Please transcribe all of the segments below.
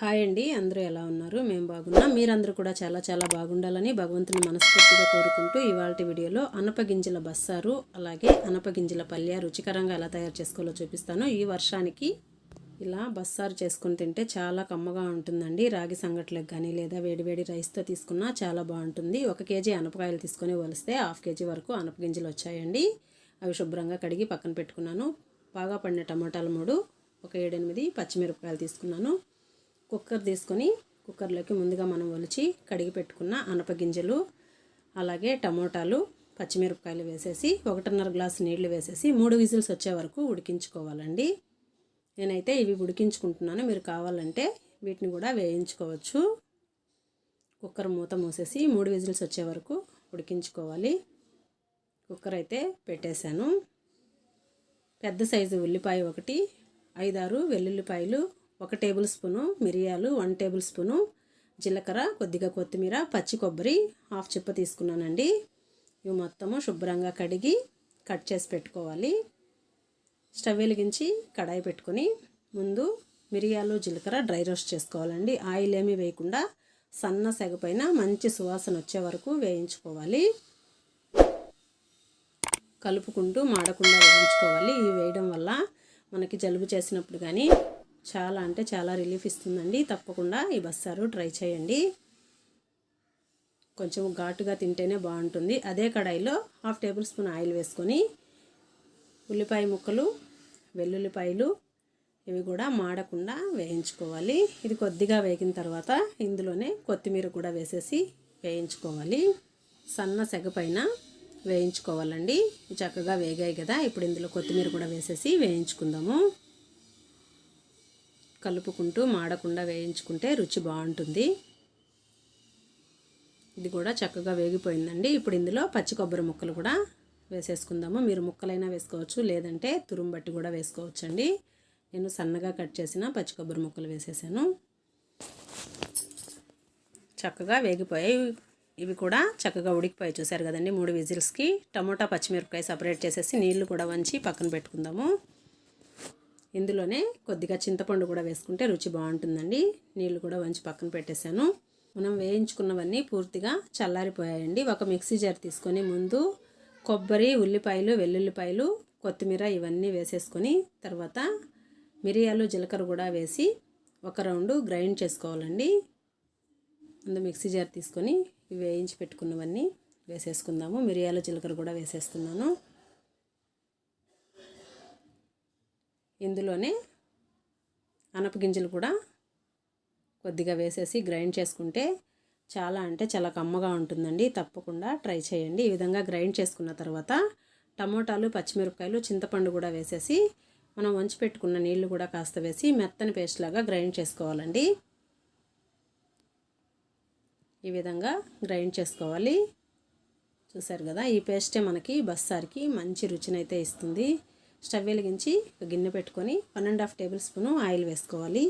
Hi అండి అందరూ ఎలా ఉన్నారు? మేము బాగున్నాం. మీరందరూ కూడా చాలా చాలా బాగుండాలని భగవంతుని మనస్ఫూర్తిగా కోరుకుంటూ ఇవాళ వీడియోలో అనపగింజల బస్సారు అలాగే అనపగింజల పల్య రుచికరంగా ఎలా తయారు చేసుకోవాలో చూపిస్తాను. ఈ వర్షానికి ఇలా బస్సారు చేసుకుని తింటే చాలా కమ్మగా ఉంటుందండి. రాగి సంగట్లకు కానీ లేదా వేడివేడి రైస్తో తీసుకున్నా చాలా బాగుంటుంది. ఒక కేజీ అనపకాయలు తీసుకొని వలిస్తే హాఫ్ కేజీ వరకు అనపగింజలు వచ్చాయండి. అవి శుభ్రంగా కడిగి పక్కన పెట్టుకున్నాను. బాగా పండిన టమాటాలు మూడు ఒక ఏడెనిమిది పచ్చిమిరపకాయలు తీసుకున్నాను. కుక్కర్ తీసుకొని కుక్కర్లోకి ముందుగా మనం ఒలిచి కడిగి పెట్టుకున్న అనపగింజలు అలాగే టమోటాలు పచ్చిమిరపకాయలు వేసేసి ఒకటిన్నర గ్లాస్ నీళ్ళు వేసేసి మూడు విజిల్స్ వచ్చే వరకు ఉడికించుకోవాలండి. నేనైతే ఇవి ఉడికించుకుంటున్నాను. మీరు కావాలంటే వీటిని కూడా వేయించుకోవచ్చు. కుక్కర్ మూత మూసేసి మూడు విజిల్స్ వచ్చే వరకు ఉడికించుకోవాలి. కుక్కర్ అయితే పెట్టేశాను. పెద్ద సైజు ఉల్లిపాయ ఒకటి ఐదారు వెల్లుల్లిపాయలు ఒక టేబుల్ స్పూను మిరియాలు వన్ టేబుల్ స్పూను జీలకర్ర కొద్దిగా కొత్తిమీర పచ్చి కొబ్బరి హాఫ్ చిప్ప తీసుకున్నానండి. ఇవి మొత్తము శుభ్రంగా కడిగి కట్ చేసి పెట్టుకోవాలి. స్టవ్ వెలిగించి కడాయి పెట్టుకొని ముందు మిరియాలు జీలకర్ర డ్రై రోస్ట్ చేసుకోవాలండి. ఆయిల్ ఏమీ వేయకుండా సన్న సెగపైన మంచి సువాసన వచ్చే వరకు వేయించుకోవాలి. కలుపుకుంటూ మాడకుండా వేయించుకోవాలి. ఇవి వేయడం వల్ల మనకి జలుబు చేసినప్పుడు కానీ చాలా అంటే చాలా రిలీఫ్ ఇస్తుందండి. తప్పకుండా ఈ బస్సారు ట్రై చేయండి. కొంచెం ఘాటుగా తింటేనే బాగుంటుంది. అదే కడాయిలో హాఫ్ టేబుల్ స్పూన్ ఆయిల్ వేసుకొని ఉల్లిపాయ ముక్కలు వెల్లుల్లిపాయలు ఇవి కూడా మాడకుండా వేయించుకోవాలి. ఇది కొద్దిగా వేగిన తర్వాత ఇందులోనే కొత్తిమీర కూడా వేసేసి వేయించుకోవాలి. సన్న సెగ పైన వేయించుకోవాలండి. చక్కగా వేగాయి కదా. ఇప్పుడు ఇందులో కొత్తిమీర కూడా వేసేసి వేయించుకుందాము. కలుపుకుంటూ మాడకుండా వేయించుకుంటే రుచి బాగుంటుంది. ఇది కూడా చక్కగా వేగిపోయిందండి. ఇప్పుడు ఇందులో పచ్చి కొబ్బరి ముక్కలు కూడా వేసేసుకుందాము. మీరు ముక్కలైనా వేసుకోవచ్చు లేదంటే తురుము బట్టి కూడా వేసుకోవచ్చు అండి నేను సన్నగా కట్ చేసిన పచ్చి కొబ్బరి ముక్కలు వేసేసాను. చక్కగా వేగిపోయాయి. ఇవి కూడా చక్కగా ఉడికిపోయి చూసారు కదండి మూడు విజిల్స్కి. టమోటా పచ్చిమిరపకాయ సపరేట్ చేసేసి నీళ్ళు కూడా వంచి పక్కన పెట్టుకుందాము. ఇందులోనే కొద్దిగా చింతపండు కూడా వేసుకుంటే రుచి బాగుంటుందండి. నీళ్ళు కూడా వంచి పక్కన పెట్టేశాను. మనం వేయించుకున్నవన్నీ పూర్తిగా చల్లారిపోయాయండి. ఒక మిక్సీ జార్ తీసుకొని ముందు కొబ్బరి ఉల్లిపాయలు వెల్లుల్లిపాయలు కొత్తిమీర ఇవన్నీ వేసేసుకొని తర్వాత మిరియాలు జీలకర్ర కూడా వేసి ఒక రౌండ్ గ్రైండ్ చేసుకోవాలండి. ముందు మిక్సీ జార్ తీసుకొని వేయించి పెట్టుకున్నవన్నీ వేసేసుకుందాము. మిరియాలు జీలకర్ర కూడా వేసేస్తున్నాను. ఇందులోనే అనపగింజలు కూడా కొద్దిగా వేసేసి గ్రైండ్ చేసుకుంటే చాలా అంటే చాలా కమ్మగా ఉంటుందండి. తప్పకుండా ట్రై చేయండి. ఈ విధంగా గ్రైండ్ చేసుకున్న తర్వాత టమోటాలు పచ్చిమిరపకాయలు చింతపండు కూడా వేసేసి మనం వంచి పెట్టుకున్న నీళ్ళు కూడా కాస్త వేసి మెత్తని పేస్ట్ లాగా గ్రైండ్ చేసుకోవాలండి. ఈ విధంగా గ్రైండ్ చేసుకోవాలి. చూసారు కదా ఈ పేస్టే మనకి బస్సారికి మంచి రుచినైతే ఇస్తుంది. స్టవ్ వెలిగించి ఒక గిన్నె పెట్టుకొని one and half tablespoon oil వేసుకోవాలి.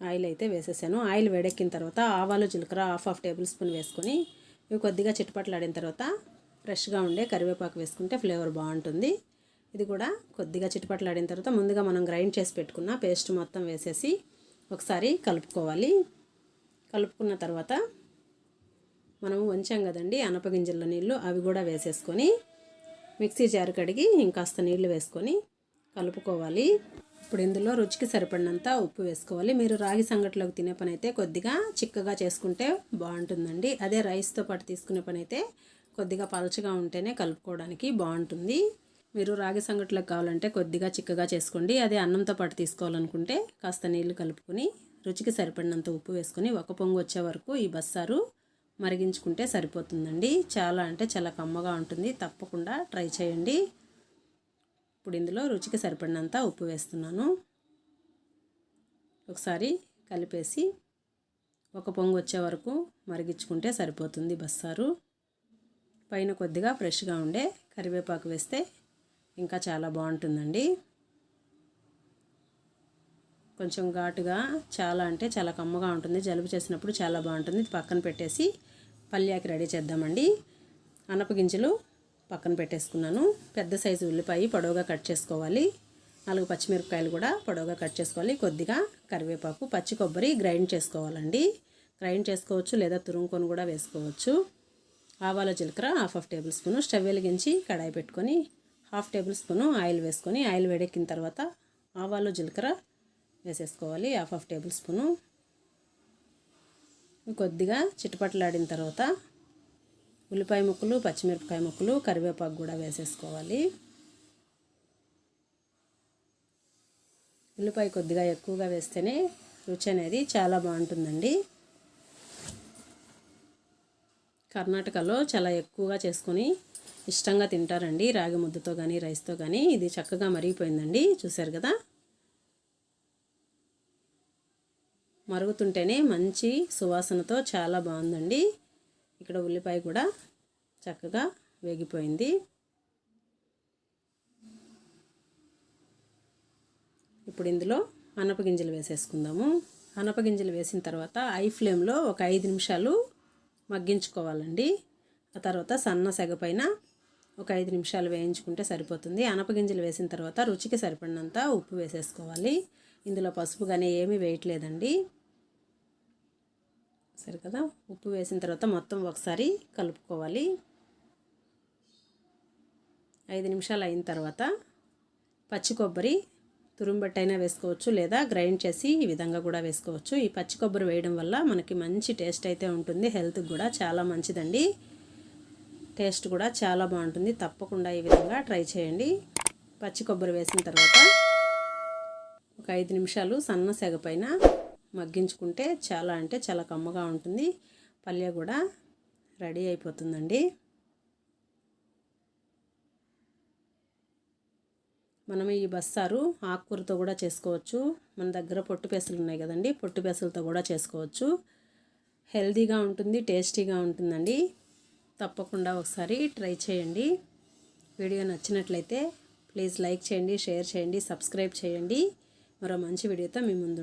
ఆయిల్ అయితే వేసేసాను. ఆయిల్ వేడెక్కిన తర్వాత ఆవాలు జీలకర్ర హాఫ్ హాఫ్ టేబుల్ స్పూన్ వేసుకొని ఇవి కొద్దిగా చిట్టుపట్లాడిన తర్వాత ఫ్రెష్గా ఉండే కరివేపాకు వేసుకుంటే ఫ్లేవర్ బాగుంటుంది. ఇది కూడా కొద్దిగా చిట్టుపట్లాడిన తర్వాత ముందుగా మనం గ్రైండ్ చేసి పెట్టుకున్న పేస్ట్ మొత్తం వేసేసి ఒకసారి కలుపుకోవాలి. కలుపుకున్న తర్వాత మనము వంచాం కదండి అనపగింజల నీళ్ళు అవి కూడా వేసేసుకొని మిక్సీ జారు కడిగి ఇంకాస్త నీళ్ళు వేసుకొని కలుపుకోవాలి. ఇప్పుడు ఇందులో రుచికి సరిపడినంత ఉప్పు వేసుకోవాలి. మీరు రాగి సంగట్లోకి తినే పని అయితే కొద్దిగా చిక్కగా చేసుకుంటే బాగుంటుందండి. అదే రైస్తో పాటు తీసుకునే పని అయితే కొద్దిగా పలచగా ఉంటేనే కలుపుకోవడానికి బాగుంటుంది. మీరు రాగి సంగట్లకు కావాలంటే కొద్దిగా చిక్కగా చేసుకోండి. అదే అన్నంతో పాటు తీసుకోవాలనుకుంటే కాస్త నీళ్ళు కలుపుకొని రుచికి సరిపడినంత ఉప్పు వేసుకొని ఒక పొంగు వచ్చే వరకు ఈ బస్సారు మరిగించుకుంటే సరిపోతుందండి. చాలా అంటే చాలా కమ్మగా ఉంటుంది. తప్పకుండా ట్రై చేయండి. ఇప్పుడు ఇందులో రుచికి సరిపడినంత ఉప్పు వేస్తున్నాను. ఒకసారి కలిపేసి ఒక పొంగు వచ్చే వరకు మరిగించుకుంటే సరిపోతుంది బస్సారు. పైన కొద్దిగా ఫ్రెష్గా ఉండే కరివేపాకు వేస్తే ఇంకా చాలా బాగుంటుందండి. కొంచెం ఘాటుగా చాలా అంటే చాలా కమ్మగా ఉంటుంది. జలుబు చేసినప్పుడు చాలా బాగుంటుంది. పక్కన పెట్టేసి పల్యాకి రెడీ చేద్దామండి. అనపగింజలు పక్కన పెట్టేసుకున్నాను. పెద్ద సైజు ఉల్లిపాయ పొడవుగా కట్ చేసుకోవాలి. నాలుగు పచ్చిమిరపకాయలు కూడా పొడవుగా కట్ చేసుకోవాలి. కొద్దిగా కరివేపాకు పచ్చి కొబ్బరి గ్రైండ్ చేసుకోవాలండి. గ్రైండ్ చేసుకోవచ్చు లేదా తురుముకొని కూడా వేసుకోవచ్చు. ఆవాల జీలకర్ర half half tablespoon. Stove వెలిగించి కడాయి పెట్టుకొని హాఫ్ టేబుల్ స్పూను ఆయిల్ వేసుకొని ఆయిల్ వేడెక్కిన తర్వాత ఆవాలు జీలకర్ర వేసేసుకోవాలి. Half half tablespoon. కొద్దిగా చిటపట్లాడిన తర్వాత ఉల్లిపాయ ముక్కలు పచ్చిమిరపకాయ ముక్కలు కరివేపాకు కూడా వేసేసుకోవాలి. ఉల్లిపాయ కొద్దిగా ఎక్కువగా వేస్తేనే రుచి అనేది చాలా బాగుంటుందండి. కర్ణాటకలో చాలా ఎక్కువగా చేసుకొని ఇష్టంగా తింటారండి. రాగి ముద్దతో కానీ రైస్తో కానీ ఇది చక్కగా మరిగిపోయిందండి. చూసారు కదా? మరుగుతుంటేనే మంచి సువాసనతో చాలా బాగుందండి. ఇక్కడ ఉల్లిపాయ కూడా చక్కగా వేగిపోయింది. ఇప్పుడు ఇందులో అనపగింజలు వేసేసుకుందాము. అనపగింజలు వేసిన తర్వాత ఐ ఫ్లేమ్లో ఒక ఐదు నిమిషాలు మగ్గించుకోవాలండి. ఆ తర్వాత సన్న సెగ పైన ఒక ఐదు నిమిషాలు వేయించుకుంటే సరిపోతుంది. అనపగింజలు వేసిన తర్వాత రుచికి సరిపడినంత ఉప్పు వేసేసుకోవాలి. ఇందులో పసుపు కానీ ఏమీ వేయట్లేదండి. సరే కదా? ఉప్పు వేసిన తర్వాత మొత్తం ఒకసారి కలుపుకోవాలి. ఐదు నిమిషాలు అయిన తర్వాత పచ్చి కొబ్బరి తురుంబట్టైనా వేసుకోవచ్చు లేదా గ్రైండ్ చేసి ఈ విధంగా కూడా వేసుకోవచ్చు. ఈ పచ్చి కొబ్బరి వేయడం వల్ల మనకి మంచి టేస్ట్ అయితే ఉంటుంది. హెల్త్కి కూడా చాలా మంచిదండి. టేస్ట్ కూడా చాలా బాగుంటుంది. తప్పకుండా ఈ విధంగా ట్రై చేయండి. పచ్చి కొబ్బరి వేసిన తర్వాత ఒక ఐదు నిమిషాలు సన్న సెగ పైన మగ్గించుకుంటే చాలా అంటే చాలా కమ్మగా ఉంటుంది. పల్లె కూడా రెడీ అయిపోతుందండి. మనం ఈ బస్సారు ఆకుకూరతో కూడా చేసుకోవచ్చు. మన దగ్గర పొట్టు పెసలు ఉన్నాయి కదండి పొట్టు పెసలతో కూడా చేసుకోవచ్చు. హెల్తీగా ఉంటుంది టేస్టీగా ఉంటుందండి. తప్పకుండా ఒకసారి ట్రై చేయండి. వీడియో నచ్చినట్లయితే ప్లీజ్ లైక్ చేయండి షేర్ చేయండి సబ్స్క్రైబ్ చేయండి. మరో మంచి వీడియోతో మీ ముందు